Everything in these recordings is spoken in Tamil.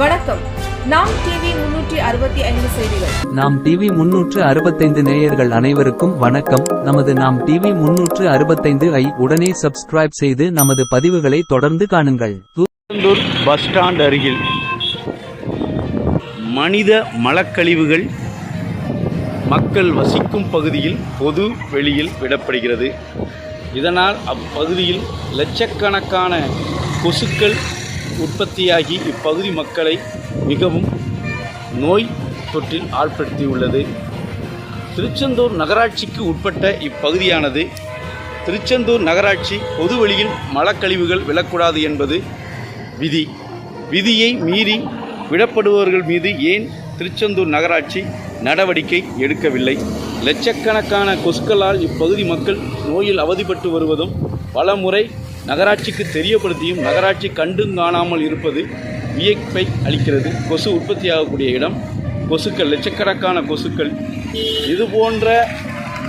வணக்கம். நாம் டிவி முன்னூற்றி அறுபத்தி ஐந்து செய்திகள். நாம் டிவி முன்னூற்று அறுபத்தைந்து நேயர்கள் அனைவருக்கும் வணக்கம். நமது நாம் டிவி முன்னூற்று அறுபத்தைந்து ஐ உடனே சப்ஸ்கிரைப் செய்து நமது பதிவுகளை தொடர்ந்து காணுங்கள். திருச்செந்தூர் பஸ் ஸ்டாண்ட் அருகில் மனித மலக்கழிவுகள் மக்கள் வசிக்கும் பகுதியில் பொது வெளியில் விடப்படுகிறது. இதனால் அப்பகுதியில் லட்சக்கணக்கான கொசுக்கள் உற்பத்தியாகி இப்பகுதி மக்களை மிகவும் நோய் தொற்றில் ஆட்படுத்தியுள்ளது திருச்செந்தூர் நகராட்சிக்கு உட்பட்ட இப்பகுதியானது திருச்செந்தூர் நகராட்சி பொதுவெளியில் மலக்கழிவுகள் விழக்கூடாது என்பது விதி. விதியை மீறி விடப்படுபவர்கள் மீது ஏன் திருச்செந்தூர் நகராட்சி நடவடிக்கை எடுக்கவில்லை? லட்சக்கணக்கான கொசுக்களால் இப்பகுதி மக்கள் நோயில் அவதிப்பட்டு வருவதும் பல முறை நகராட்சிக்கு தெரியப்படுத்தியும் நகராட்சி கண்டும் காணாமல் இருப்பது வியப்பை அளிக்கிறது. கொசு உற்பத்தியாகக்கூடிய இடம். கொசுக்கள் லட்சக்கணக்கான கொசுக்கள். இது போன்ற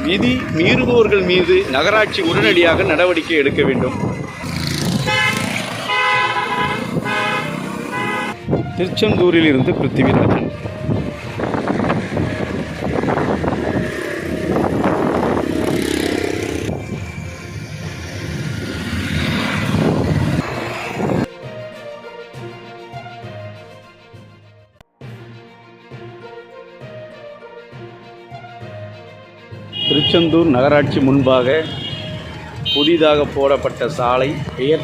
விதி மீறுபவர்கள் மீது நகராட்சி உடனடியாக நடவடிக்கை எடுக்க வேண்டும். திருச்செந்தூரில் இருந்து பிருத்திவிராஜன் திருச்செந்தூர் நகராட்சி முன்பாக புதிதாக போடப்பட்ட சாலை பெயர்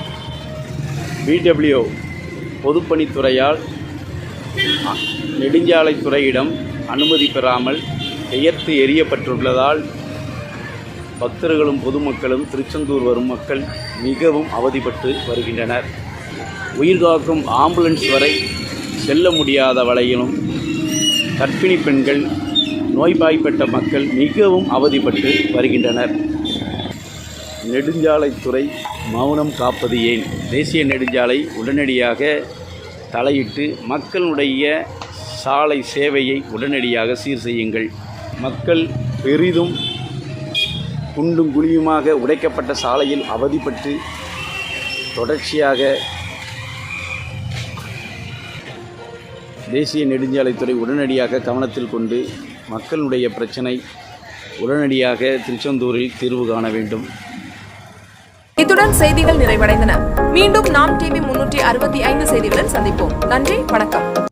பிடபிள்யூ பொதுப்பணித்துறையால் நெடுஞ்சாலைத்துறையிடம் அனுமதி பெறாமல் பெயர்த்து எரியப்பட்டுள்ளதால் பக்தர்களும் பொதுமக்களும் திருச்செந்தூர் வரும் மக்கள் மிகவும் அவதிப்பட்டு வருகின்றனர். உயிர்காக்கும் ஆம்புலன்ஸ் வரை செல்ல முடியாத வலையிலும் கர்ப்பிணி பெண்கள் நோய்வாய்ப்பட்ட மக்கள் மிகவும் அவதிப்பட்டு வருகின்றனர். நெடுஞ்சாலைத்துறை மௌனம் காப்பது ஏன்? தேசிய நெடுஞ்சாலை உடனடியாக தலையிட்டு மக்களுடைய சாலை சேவையை உடனடியாக சீர் செய்யுங்கள். மக்கள் பெரிதும் குண்டும் குழியுமாக உடைக்கப்பட்ட சாலையில் அவதிப்பட்டு தொடர்ச்சியாக தேசிய நெடுஞ்சாலைத்துறை உடனடியாக கவனத்தில் கொண்டு மக்களுடைய பிரச்சனை உடனடியாக திருச்செந்தூரில் தீர்வு காண வேண்டும். இத்துடன் செய்திகள் நிறைவடைந்தன. மீண்டும் நாம் டிவி முன்னூற்றி அறுபத்தி ஐந்து செய்திகளுடன் சந்திப்போம். நன்றி வணக்கம்.